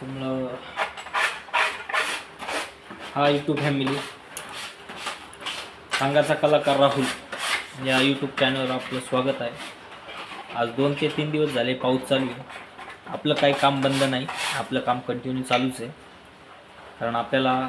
समजा हा YouTube family सांगाचा कलाकार राहुल या यूट्यूब चॅनलवर आपलं स्वागत आहे. आज दोन ते तीन दिवस झाले पाऊस चालू आहे. आपलं काही काम बंद नाही. आपलं काम कंटिन्यू चालूच आहे. कारण आपल्याला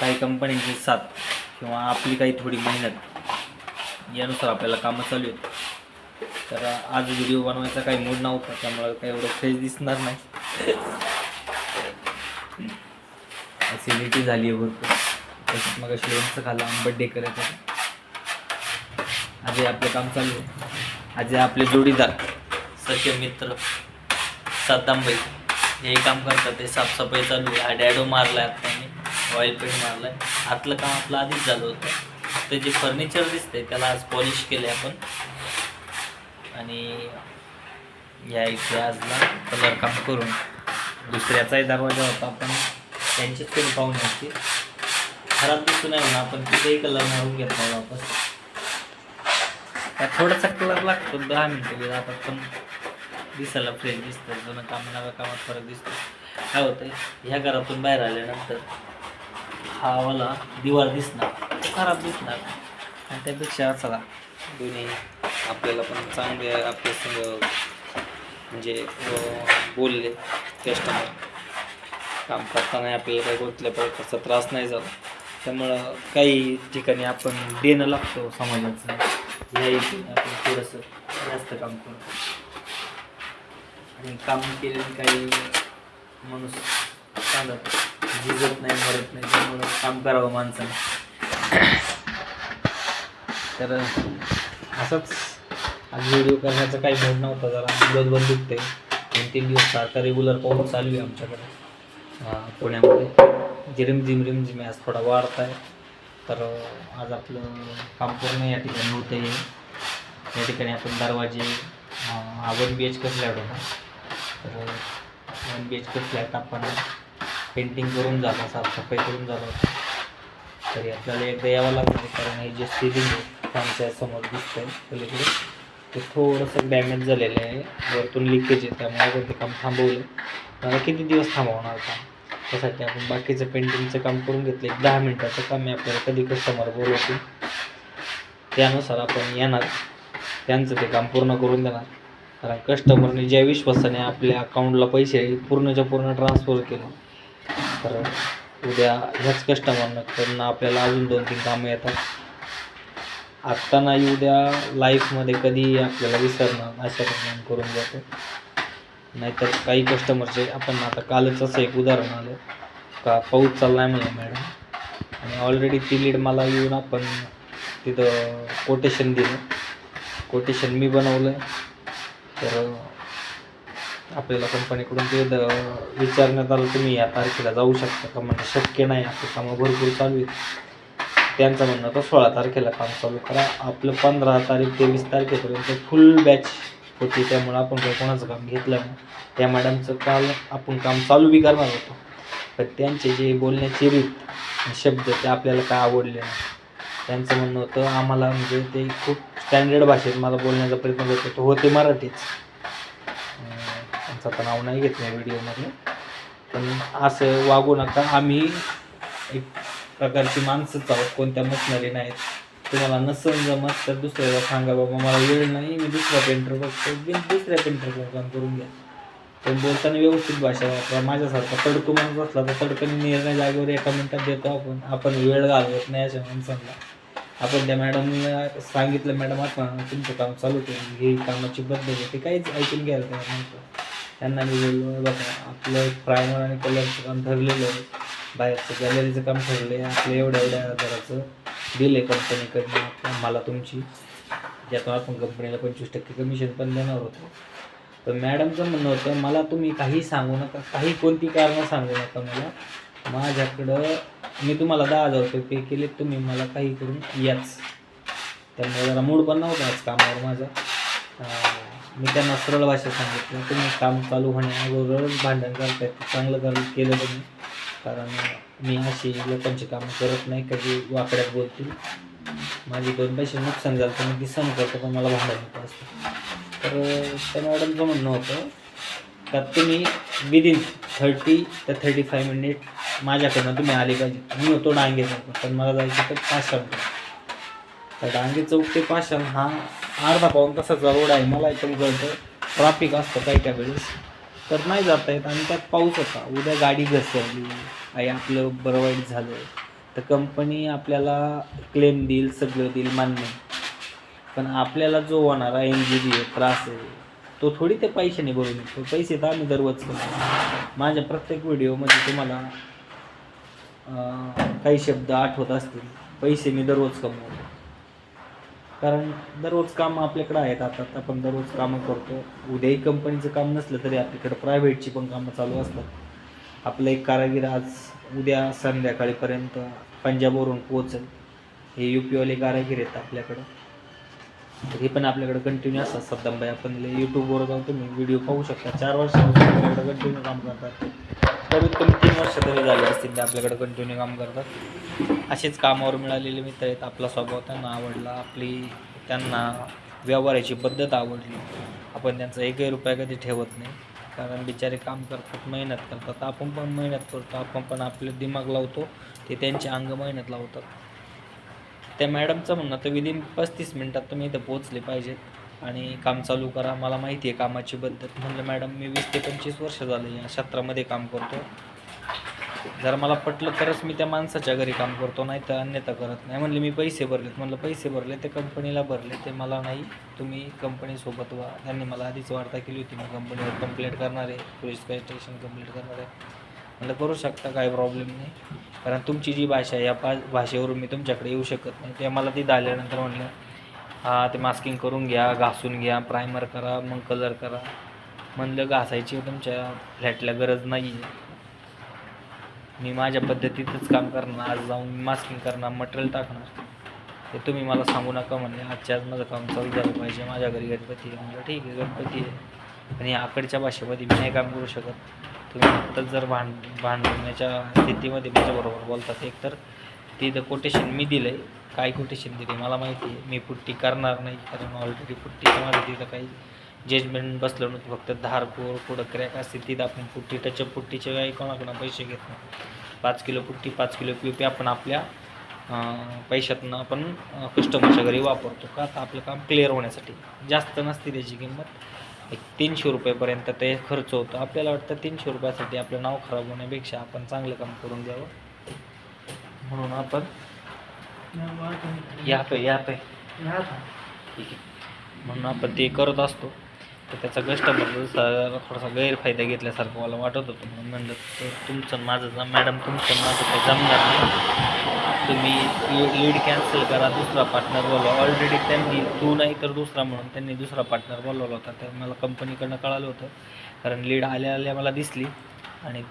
काही कंपन्यांची साथ किंवा आपली काही थोडी मेहनत यानुसार आपल्याला कामं चालू आहेत. तर आज व्हिडिओ बनवायचा काही मूड नव्हता त्यामुळे काही एवढं फ्रेश दिसणार नाही. ॲसिडिटी झाली आहे भरपूर. तसंच मग लोणचं खाल्लं आंबट डे करायचं आपलं काम चालू आहे. आजी आपले जोडीदार सख्य मित्र सद्दामबाई हे काम करतात. ते साफसफाई चालू आहे. हा डॅडो मारला आहे त्यांनी ऑइल पेंट मारला आहे आतलं काम आपलं आधीच झालं होतं. ते जे फर्निचर दिसतंय त्याला आज पॉलिश केलं आहे आपण. आणि या इथे आजला कलरकाम करून. दुसऱ्याचाही दरवाजा होता आपण त्यांचीच कोणी पाहुणे होते खराब दिसून आहे म्हणा आपण तिथेही कलर मारून घेतला वापस. त्यात थोडासा कलर लागतो दहा मिनटं गेला आता पण दिसायला फ्रेश दिसतं. जुनं काम नव्या कामात फरक दिसतो. काय होतंय ह्या घरातून बाहेर आल्यानंतर हा वाला दिवार दिसणार खराब दिसणार. आणि त्यापेक्षा चला दोन्ही आपल्याला पण चांगले आपले संग म्हणजे बोलले कस्टमर काम करताना आपल्याला काही कोणत्या प्रकारचा त्रास नाही झाला. त्यामुळं काही ठिकाणी आपण देणं लागतो समाजाचं. या इथे आपण थोडंसं जास्त काम करतो आणि काम केलेलं काही माणूस सांगत झिजत नाही मरत नाही त्यामुळं काम करावं माणसाने. तर असंच आज व्हिडिओ करण्याचा काही मूड नव्हता जरा दिवसभर दुखते दोन तीन दिवस सारखा रेग्युलर पाऊस चालू आहे आमच्याकडे. पुण्यामध्ये. जिरिम जिम रिम जिम आज थोडा वाढत आहे. तर आज आपलं काम पूर्ण या ठिकाणी होतं या ठिकाणी आपण दरवाजे हा one B H K flat होता तर one B H K flat आपण पेंटिंग करून झाला साफसफाई करून झाला. होता तरी आपल्याला एकदा यावं लागणार कारण हे जे सिलिंग आहे फॅनच्या समोर आहे पलीकडे. ते थोडंसं डॅमेज झालेलं आहे. वरतून लिकेज आहे त्यामुळे आपण ते काम थांबवलं. मला किती दिवस थांबवणार काम? त्यासाठी आपण बाकीचं पेंटिंगचं काम करून घेतलं. एक दहा मिनटाचं काम आहे आपल्याला कधी कस्टमर बोलवतील त्यानुसार आपण येणार. त्यांचं ते काम पूर्ण करून देणार. कारण कस्टमरने ज्या विश्वासाने आपल्या अकाउंटला पैसे पूर्णच्या पूर्ण ट्रान्सफर केलं. तर उद्या ह्याच कस्टमरकडनं आपल्याला अजून दोन तीन कामं येतात. आत्ता नाही उद्या लाईफमध्ये कधी आपल्याला विसरणार अशा प्रमाणे करून जातो. नाहीतर काही कस्टमरचे आपण आता कालच असं एक उदाहरण आलं. का पाऊस चालला आहे म्हणलं मॅडम आणि ऑलरेडी ती लीड मला येऊन आपण तिथं कोटेशन दिलं. कोटेशन मी बनवलं. तर आपल्याला कंपनीकडून ते विचारण्यात आलं तुम्ही या तारखेला जाऊ शकता का? म्हणजे शक्य नाही. आपली कामं भरपूर चालू आहेत. त्यांचं म्हणणं होतं सोळा तारखेला काम चालू करा. आपलं पंधरा तारीख तेवीस तारखेपर्यंत फुल बॅच होती त्यामुळं आपण काही कोणाचं काम घेतलं नाही. त्या मॅडमचं काल आपण काम चालू बी करणार होतो. पण त्यांचे जे बोलण्याची रीत शब्द ते आपल्याला काय आवडले नाही. त्यांचं म्हणणं होतं आम्हाला म्हणजे ते खूप स्टँडर्ड भाषेत मला बोलण्याचा प्रयत्न करत होते मराठीच. त्यांचं आता नाव नाही घेत नाही व्हिडिओमध्ये पण असं वागू नका. आम्ही एक प्रकारची माणसंच आहोत कोणत्या मशनरी नाहीत. तुम्हाला नसन जमत तर दुसऱ्याला सांगा बाबा मला वेळ नाही मी दुसरा पेंटर बघतो मी दुसऱ्या पेंटरकडे काम करून घ्या. पण बोलताना व्यवस्थित भाषा वापरा. माझ्यासारखा तडकू माणूस असला तर तडकन निर्णय जागेवर एका मिनिटात देतो आपण. आपण वेळ घालवत नाही अशा माणसांना. आपण त्या मॅडमला सांगितलं मॅडम आता तुमचं काम चालू करून ही कामाची पद्धत आहे ते काहीच ऐकून घ्यायला तयार त्यांना मी बोललो बघा आपलं प्रायमर आणि कलरचं काम ठरलेलं आहे. बाहेरचं गॅलरीचं काम ठरलं आहे आपलं एवढ्या एवढ्या हजाराचं बिल आहे कंपनीकडनं मला तुमची ज्यातून आपण कंपनीला पंचवीस टक्के कमिशन पण देणार होतो. तर मॅडमचं म्हणणं होतं मला तुम्ही काही सांगू नका काही कोणती कारणं सांगू नका मला. माझ्याकडं मी तुम्हाला दहा हजार रुपये पे केले तुम्ही मला काही करून याच. त्यामुळे जरा मूड पण नव्हता आज कामावर माझा. मी त्यांना सरळ भाषेत सांगितलं तुम्ही काम चालू होण्याअगोदरच भांडण करतायत चांगलं कर केलं तुम्ही. कारण मी अशी लोकांची कामं करत नाही कधी वाकड्यात बोलतील. माझी दोन पैसे नुकसान झालं तर मी ती करतो पण मला भांडण नको असतं. तर त्या मॅडमचं म्हणणं होतं का तुम्ही विदिन थर्टी ते थर्टी फाय मिनिट माझ्याकडनं तुम्ही आले पाहिजे. मी होतो डांगे चौक पण मला जायचं तर पाचशा तर डांगे चौक ते पाचशा हा अर्धा पाऊन तासाचा रोड आहे. मला एकदम कळतं ट्राफिक असतं काही त्या वेळेस. तर नाही जाता येत आणि त्यात पाऊस होता. उद्या गाडी घसरली. काही आपलं बरं वाईट झालं. तर कंपनी आपल्याला क्लेम देईल सगळं देईल मान्य. पण आपल्याला जो होणारा इंजुरी आहे त्रास आहे तो थोडी ते पैशाने भरून येतो. पैसे तर आम्ही दररोज करतो. माझ्या प्रत्येक व्हिडिओमध्ये तुम्हाला काही शब्द आठवत असतील पैसे मी दररोज कमवतो. कारण दररोज कामं आपल्याकडं आहेत. आता आपण दररोज कामं करतो. उद्याही कंपनीचं काम नसलं तरी आपल्याकडं प्रायव्हेटची पण कामं चालू असतात. आपलं एक कारागीर आज उद्या संध्याकाळीपर्यंत पंजाबवरून पोचेल हे यू पीवाले कारागीर आहेत आपल्याकडं. तर हे पण आपल्याकडं कंटिन्यू असतात. सद्दामबाई आपण यूट्यूबवर जाऊन तुम्ही व्हिडिओ पाहू शकता. चार वर्षापासून आपल्याकडं कंटिन्यू काम करतात. कमीत कमी तीन वर्ष तरी झाले असतील ते आपल्याकडे कंटिन्यू काम करतात. असेच कामावर मिळालेले मित्र आहेत. आपला स्वभाव त्यांना आवडला. आपली त्यांना व्यवहाराची पद्धत आवडली. आपण त्यांचा एकही रुपया कधी ठेवत नाही. कारण बिचारे काम करतात मेहनत करतात. आपण पण मेहनत करतो. आपण पण आपले दिमाग लावतो. ते त्यांचे अंग मेहनत लावतात. त्या मॅडमचं म्हणणं तर विदिन पस्तीस मिनटात तुम्ही इथं पोचले पाहिजेत. आणि काम चालू करा मला माहिती आहे कामाची पद्धत. म्हणलं मॅडम मी वीस ते पंचवीस वर्ष झालं या क्षेत्रामध्ये काम करतो जर मला पटलं तरच मी त्या माणसाच्या घरी काम करतो नाही तर अन्यथा करत नाही. म्हणले मी पैसे भरलेत. म्हणलं पैसे भरले ते कंपनीला भरले ते मला नाही. तुम्ही कंपनीसोबत व्हा. त्यांनी मला आधीच वार्ता केली होती मी कंपनीवर कंप्लेंट करणार आहे पोलीस स्टेशन कंप्लेंट करणार आहे. म्हणलं करू शकता काय प्रॉब्लेम नाही. कारण तुमची जी भाषा आहे या भाषेवरून मी तुमच्याकडे येऊ शकत नाही. ते मला ती आल्यानंतर म्हणलं ते मास्किंग करून घ्या घासून घ्या प्रायमर करा मग कलर करा. म्हणलं घासायची तुमच्या फ्लॅटला गरज नाही आहे मी माझ्या पद्धतीतच काम करणार आज जाऊन मास्किंग करणार मटेरियल टाकणार. ते तुम्ही मला सांगू नका म्हणे आजच्या आज माझं काम चालू झालं पाहिजे माझ्या घरी गणपती आहे. म्हणजे ठीक आहे गणपती आहे. आणि आकडच्या भाषेमध्ये मी नाही काम करू शकत. तुम्ही फक्त जर भांड भांडण्याच्या स्थितीमध्ये माझ्याबरोबर बोलतात एकतर तिथं कोटेशन मी दिलं आहे काय कोटेशन दिले मला माहिती आहे. मी पुट्टी करणार नाही कारण ऑलरेडी पुट्टीचं माझं. तिथं काही जजमेंट बसलं नव्हतं. फक्त धारपूर पुढं कुठं क्रॅक असतील तिथं आपण पुट्टी टचअप पुट्टीचे काही कोणाकडून पैसे घेत नाही. पाच किलो पुट्टी पाच किलो पी पी आपण आपल्या पैशातनं आपण कस्टमरच्या घरी वापरतो. का? तर आपलं काम क्लिअर होण्यासाठी. जास्त नसते त्याची किंमत. एक तीनशे रुपयेपर्यंत ते खर्च होतो. आपल्याला वाटतं तीनशे रुपयासाठी आपलं नाव खराब होण्यापेक्षा आपण चांगलं काम करून द्यावं. म्हणून आपण या पे या पे. ठीक आहे. म्हणून आपण ते करत असतो. तर त्याचा कस्टमर थोडासा गैरफायदा घेतल्यासारखं मला वाटत होतं. म्हणून म्हणलं तर तुमचं माझं मॅडम तुमचं माझं काही जमणार नाही. तुम्ही लीड कॅन्सल करा दुसरा पार्टनर बोलवा. ऑलरेडी त्यांनी तू नाही तर दुसरा म्हणून त्यांनी दुसरा पार्टनर बोलवला होता. तर मला कंपनीकडनं कळालं होतं. कारण लीड आल्या आल्या मला दिसली. आणि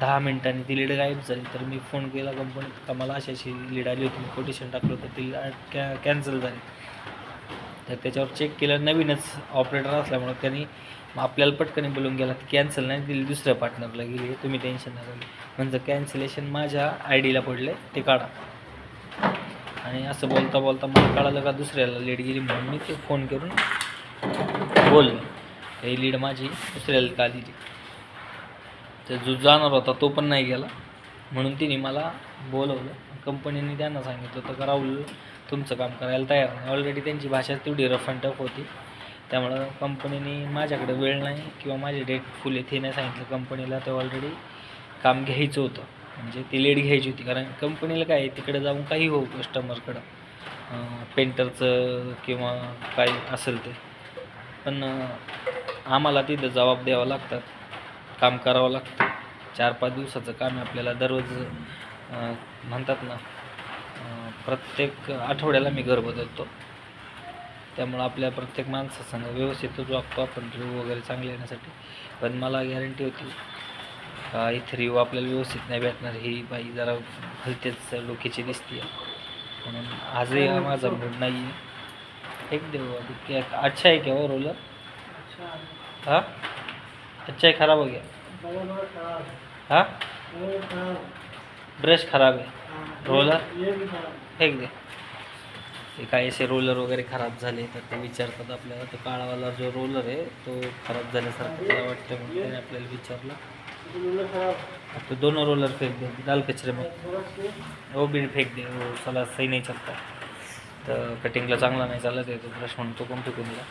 दहा मिनिटांनी ती लीड गायब झाली. तर मी फोन केला कंपनीत का मला अशी अशी लीड आली होती मी कोटेशन टाकलं होतं ती कॅ कॅन्सल झाली. तर त्याच्यावर चेक केलं नवीनच ऑपरेटर असल्यामुळं त्यांनी मग आपल्याला पटकन बोलून गेला की कॅन्सल नाही दिली दुसऱ्या पार्टनरला गेली तुम्ही टेन्शन नका म्हणजे कॅन्सलेशन माझ्या आय डीला पडले ते काढा. आणि असं बोलता बोलता मला कळालं का दुसऱ्याला लीड गेली म्हणून मी ते फोन करून बोललो. ही लीड माझी दुसऱ्याला का दिली तर जो जाणार होता तो पण नाही गेला. म्हणून तिने मला बोलवलं. कंपनीने त्यांना सांगितलं होतं का राहुल तुमचं काम करायला तयार नाही. ऑलरेडी त्यांची भाषा तेवढी रफ अँड टफ होती. त्यामुळं कंपनीने माझ्याकडे वेळ नाही किंवा माझे डेट फुल येथे नाही सांगितलं कंपनीला. ते ऑलरेडी काम घ्यायचं होतं. म्हणजे ती लेट घ्यायची होती. कारण कंपनीला काय आहे, तिकडे जाऊन काही हो कस्टमरकडं पेंटरचं किंवा काही असेल ते. पण आम्हाला तिथं जबाब द्यावा लागतात. काम करावं लागतं. चार पाच दिवसाचं काम आहे आपल्याला दररोज म्हणतात ना प्रत्येक आठवड्याला मी घर बदलतो. त्यामुळं आपल्या प्रत्येक माणसासंग व्यवस्थितच वागतो आपण रिव्ह्यू वगैरे चांगले येण्यासाठी. पण मला गॅरंटी होती का इथे रिव्ह्यू आपल्याला व्यवस्थित नाही भेटणार ही बाई जरा भलतेच डोक्याची दिसते म्हणून आजही हा माझा मूड नाही आहे एक देऊ क्या अच्छा है क्या वो रोलर? हाँ? अच्छा ही खराब हो गया। हाँ? ब्रश खराब है रोलर? फेंक दे। काय काही असे रोलर वगैरे खराब झाले तर ते विचारतात आपल्याला. तो काळावाला जो रोलर आहे तो खराब झाल्यासारखं त्याला वाटतं म्हणून त्याने आपल्याला विचारलं. तो दोनों रोलर फेंक दे. डाल कचरे मग. हो, वो भी फेंक दे. हो, वो साला सही नाही चालता. तर कटिंगला चांगला नाही चालत आहे तो ब्रश म्हणतो कोण फेकून दिला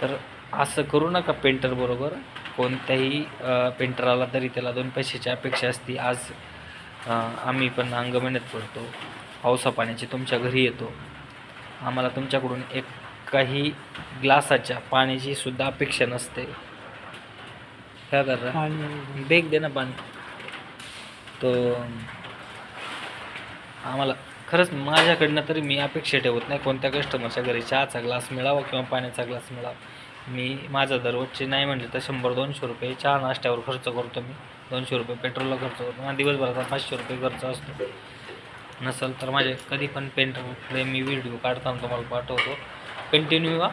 तर असं करू नका पेंटर बरोबर. कोणत्याही पेंटर आला तरी त्याला दोन पैशाची अपेक्षा असते. आज आम्ही पण अंग मेहनत पडतो. पावसा पाण्याची तुमच्या घरी येतो. आम्हाला तुमच्याकडून एक काही ग्लासाच्या पाण्याची सुद्धा अपेक्षा नसते. काय कर रहा? बेग दे ना पाणी. तो आम्हाला खरंच माझ्याकडनं तरी मी अपेक्षा ठेवत नाही. कोणत्या कस्टमरच्या घरी चहाचा ग्लास मिळावा किंवा पाण्याचा ग्लास मिळावा. मी माझा दररोजचे नाही म्हटलं तर शंभर दोनशे रुपये चहा नाश्त्यावर खर्च करतो मी. दोनशे रुपये पेट्रोलला खर्च करतो. मला दिवसभराचा पाचशे रुपये खर्च असतो. नसेल तर माझे कधी पण पेंटरकडे मी व्हिडिओ काढताना तुम्हाला पाठवतो. कंटिन्यू व्हा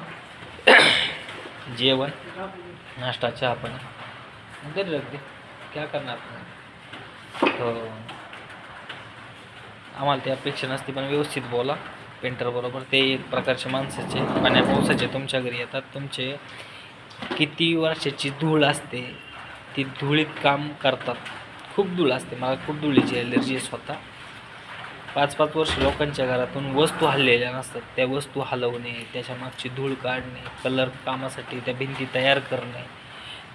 जेवण नाश्ता चहा पण. तरी रख दे. क्या करणार आपण हो. आम्हाला ती अपेक्षा नसते पण व्यवस्थित बोला. पेंटरबरोबर ते एक प्रकारचे माणसाचे पाण्या पावसाचे तुमच्या घरी येतात तुमचे किती वर्षाची धूळ असते ती धुळीत काम करतात. खूप धूळ असते मला खूप धुळीची ॲलर्जी स्वतः. पाच पाच वर्ष लोकांच्या घरातून वस्तू हललेल्या नसतात त्या वस्तू हलवणे त्याच्या मागची धूळ काढणे कलर कामासाठी त्या भिंती तयार करणे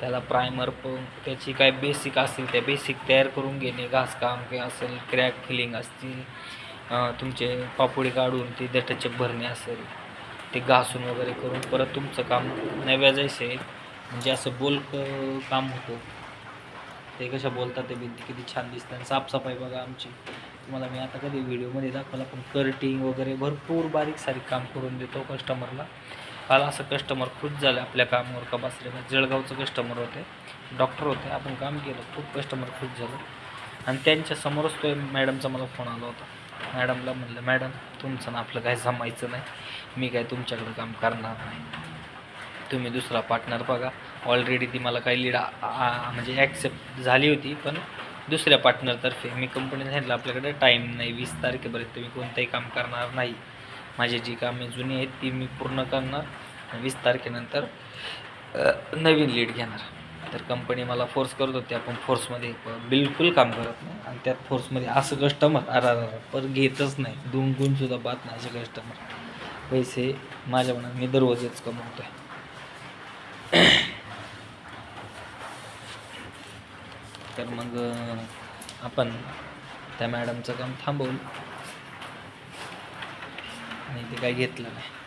त्याला प्रायमर पण त्याची काय बेसिक असतील त्या बेसिक तयार करून घेणे घासकाम काय असेल क्रॅक फिलिंग असतील तुमचे पापोडी काढून ते दटाचे भरणे असेल ते घासून वगैरे करून परत तुमचं काम नव्या जायचं आहे म्हणजे असं बोल काम होतं. ते कशा बोलतात ते भिंती किती छान दिसतात आणि साफसफाई बघा आमची. तुम्हाला मी आता कधी व्हिडिओमध्ये दाखवला पण कर्टिंग वगैरे भरपूर बारीक सारीक काम करून देतो कस्टमरला काल असं कस्टमर खुश झालं आपल्या कामावर का बसले जळगावचं कस्टमर होते डॉक्टर होते. आपण काम केलं खूप कस्टमर खुश झालं. आणि त्यांच्यासमोरच तो मॅडमचा मला फोन आला होता. मॅडमला म्हणलं मॅडम तुमचं ना आपलं काय जमायचं नाही. मी काय तुमच्याकडं काम करणार नाही. तुम्ही दुसरा पार्टनर बघा. ऑलरेडी ती मला काही लीड म्हणजे ॲक्सेप्ट झाली होती पण दुसऱ्या पार्टनरतर्फे मी कंपनीने सांगितलं आपल्याकडे टाईम नाही. वीस तारखेपर्यंत मी कोणतंही काम करणार नाही. माझी जी कामे जुनी आहेत ती मी पूर्ण करणार वीस तारखेनंतर नवीन लीड घेणार. तर कंपनी मला फोर्स करत होती. आपण फोर्समध्ये बिलकुल काम करत नाही. आणि त्यात फोर्समध्ये असं कस्टमर अरा पर घेतच नाही. दोन गुणसुद्धा बात नाही असे कस्टमर पैसे माझ्या मनात मी दररोजच कमवतो आहे तर मग आपण त्या मॅडमचं काम थांबवलं. आणि ते काही घेतलं नाही.